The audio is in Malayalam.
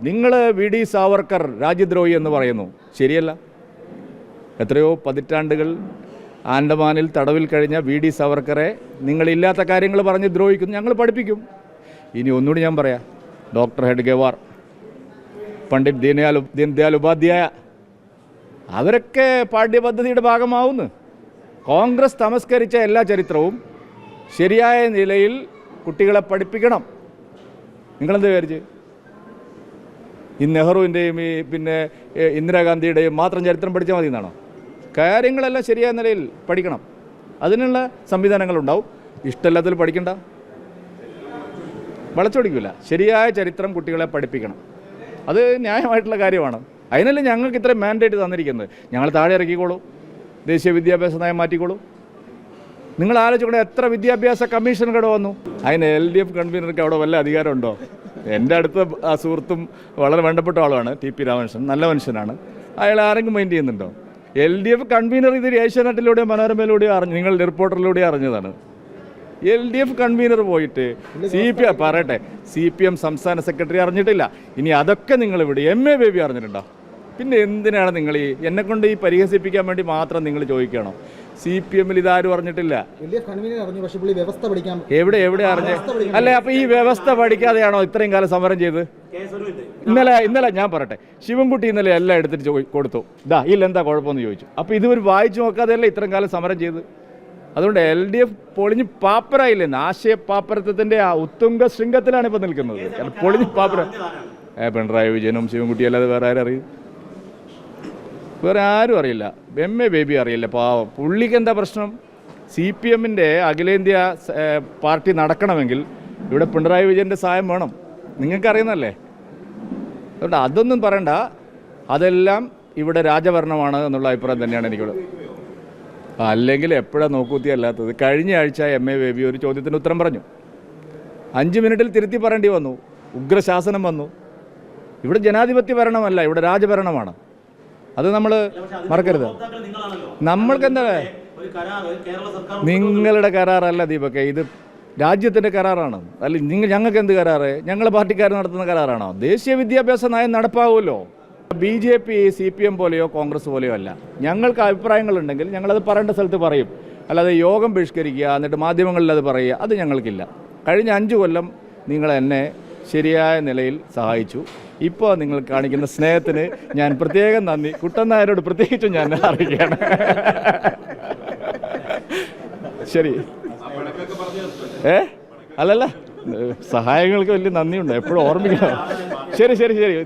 നിങ്ങൾ വി ഡി സാവർക്കർ രാജ്യദ്രോഹി എന്ന് പറയുന്നു. ശരിയല്ല? എത്രയോ പതിറ്റാണ്ടുകൾ ആൻഡമാനിൽ തടവിൽ കഴിഞ്ഞ വി ഡി സാവർക്കറെ നിങ്ങളില്ലാത്ത കാര്യങ്ങൾ പറഞ്ഞ് ദ്രോഹിക്കുന്നു. ഞങ്ങൾ പഠിപ്പിക്കും. ഇനി ഒന്നുകൂടി ഞാൻ പറയാം. ഡോക്ടർ ഹെഡ്ഗേവാർ പണ്ഡിറ്റ് ദീനയാൽ ദീൻദയാൽ ഉപാധ്യായ അവരൊക്കെ പാഠ്യപദ്ധതിയുടെ ഭാഗമാവുന്നു. കോൺഗ്രസ് തമസ്കരിച്ച എല്ലാ ചരിത്രവും ശരിയായ നിലയിൽ കുട്ടികളെ പഠിപ്പിക്കണം. നിങ്ങളെന്ത് വിചാരിച്ച്? ഈ നെഹ്റുവിന്റെയും ഈ പിന്നെ ഇന്ദിരാഗാന്ധിയുടെയും മാത്രം ചരിത്രം പഠിച്ചാൽ മതി എന്നാണോ കാര്യങ്ങളെല്ലാം ശരിയായ നിലയിൽ പഠിക്കണം. അതിനുള്ള സംവിധാനങ്ങളുണ്ടാവും. ഇഷ്ടമില്ലാത്തതിൽ പഠിക്കണ്ട. വളച്ചൊടിക്കില്ല ശരിയായ ചരിത്രം കുട്ടികളെ പഠിപ്പിക്കണം. അത് ന്യായമായിട്ടുള്ള കാര്യമാണ്. അതിനല്ലേ ഞങ്ങൾക്ക് ഇത്രയും മാൻഡേറ്റ് തന്നിരിക്കുന്നത്? ഞങ്ങൾ താഴെ ഇറക്കിക്കോളൂ. ദേശീയ വിദ്യാഭ്യാസ നയം മാറ്റിക്കോളൂ. നിങ്ങൾ ആലോചിക്കണേ എത്ര വിദ്യാഭ്യാസ കമ്മീഷൻ ഇവിടെ വന്നു? അതിന് എൽ ഡി എഫ് കൺവീനർക്ക് അവിടെ വല്ല അധികാരമുണ്ടോ? എന്റെ അടുത്ത ആ സുഹൃത്തും വളരെ വേണ്ടപ്പെട്ട ആളുമാണ് ടി പി രാമകൃഷ്ണൻ. നല്ല മനുഷ്യനാണ്. അയാൾ ആരെങ്കിലും മൈൻഡ് ചെയ്യുന്നുണ്ടോ? എൽ ഡി എഫ് കൺവീനർ ഇത് ഏഷ്യാനെറ്റിലൂടെയോ മനോരമയിലൂടെയോ അറിഞ്ഞു നിങ്ങളുടെ റിപ്പോർട്ടറിലൂടെ അറിഞ്ഞതാണ്. എൽ ഡി എഫ് കൺവീനർ പോയിട്ട് സി പി എം പറയട്ടെ. സി പി എം സംസ്ഥാന സെക്രട്ടറി അറിഞ്ഞിട്ടില്ല. ഇനി അതൊക്കെ നിങ്ങൾ ഇവിടെ എം എ ബേബി അറിഞ്ഞിട്ടുണ്ടോ? പിന്നെ എന്തിനാണ് നിങ്ങൾ ഈ എന്നെ കൊണ്ട് ഈ പരിഹസിപ്പിക്കാൻ വേണ്ടി മാത്രം നിങ്ങൾ ചോദിക്കണം സി പി എമ്മിൽ ഇതാരും അറിഞ്ഞിട്ടില്ല. എവിടെ എവിടെ അറിഞ്ഞ്? അല്ലെ അപ്പൊ ഈ വ്യവസ്ഥ പഠിക്കാതെയാണോ ഇത്രയും കാലം സമരം ചെയ്ത്? ഇന്നലെ ഇന്നലെ ഞാൻ പറട്ടെ ശിവൻകുട്ടി ഇന്നലെ എല്ലാം എടുത്തിട്ട് കൊടുത്തു. ഇതാ എന്താ കുഴപ്പമെന്ന് ചോദിച്ചു. അപ്പൊ ഒരു വായിച്ചു നോക്കാതെയല്ലേ ഇത്രയും കാലം സമരം ചെയ്ത്? അതുകൊണ്ട് എൽ ഡി എഫ് പൊളിഞ്ഞ് പാപ്പരായില്ലേ? ആശയ പാപ്പരത്വത്തിന്റെ ആ ഉത്തുംഗ ശൃംഗത്തിലാണ് ഇപ്പൊ നിൽക്കുന്നത്. പൊളിഞ്ഞ് പാപ്പര പിണറായി വിജയനും ശിവൻകുട്ടിയും അല്ലാതെ വേറെ ആരും അറിയും വേറെ ആരും അറിയില്ല. എം എ ബേബി അറിയില്ല പാവം. പുള്ളിക്ക് എന്താ പ്രശ്നം? സി പി എമ്മിന്റെ അഖിലേന്ത്യാ പാർട്ടി നടക്കണമെങ്കിൽ ഇവിടെ പിണറായി വിജയന്റെ സഹായം വേണം. നിങ്ങൾക്കറിയുന്നല്ലേ അതുകൊണ്ട് അതൊന്നും പറയണ്ട. അതെല്ലാം ഇവിടെ രാജഭരണമാണ് എന്നുള്ള അഭിപ്രായം തന്നെയാണ് എനിക്കുള്ളത് അല്ലെങ്കിൽ എപ്പോഴാണ് നോക്കൂത്തി അല്ലാത്തത്? കഴിഞ്ഞ ആഴ്ച എം എ ബേബി ഒരു ചോദ്യത്തിന് ഉത്തരം പറഞ്ഞു. അഞ്ച് മിനിറ്റിൽ തിരുത്തി പറയേണ്ടി വന്നു. ഉഗ്രശാസനം വന്നു. ഇവിടെ ജനാധിപത്യ ഭരണമല്ല ഇവിടെ രാജഭരണമാണ്. അത് നമ്മൾ മറക്കരുത്. നമ്മൾക്ക് എന്താ നിങ്ങളുടെ കരാറല്ല ദീപക്കെ ഇത് രാജ്യത്തിന്റെ കരാറാണ്. അല്ല നിങ്ങൾ ഞങ്ങൾക്ക് എന്ത് കരാറ്? ഞങ്ങളെ പാർട്ടിക്കാർ നടത്തുന്ന കരാറാണോ? ദേശീയ വിദ്യാഭ്യാസ നയം നടപ്പാവുമല്ലോ. B J P C P M പോലെയോ കോൺഗ്രസ് പോലെയോ അല്ല. ഞങ്ങൾക്ക് അഭിപ്രായങ്ങളുണ്ടെങ്കിൽ ഞങ്ങളത് പറയേണ്ട സ്ഥലത്ത് പറയും. അല്ലാതെ യോഗം ബഹിഷ്കരിക്കുക എന്നിട്ട് മാധ്യമങ്ങളിൽ അത് പറയുക അത് ഞങ്ങൾക്കില്ല. കഴിഞ്ഞ അഞ്ച് കൊല്ലം നിങ്ങൾ എന്നെ ശരിയായ നിലയിൽ സഹായിച്ചു. ഇപ്പോൾ നിങ്ങൾ കാണിക്കുന്ന സ്നേഹത്തിന് ഞാൻ പ്രത്യേകം നന്ദി. കുട്ടൻ നായരോട് പ്രത്യേകിച്ചും ഞാൻ അറിയിക്കുകയാണ്. ശരി. ഏ? അല്ലല്ല. സഹായങ്ങൾക്ക് വലിയ നന്ദിയുണ്ട്. എപ്പോഴും ഓർമ്മിക്കണം. ശരി ശരി ശരി.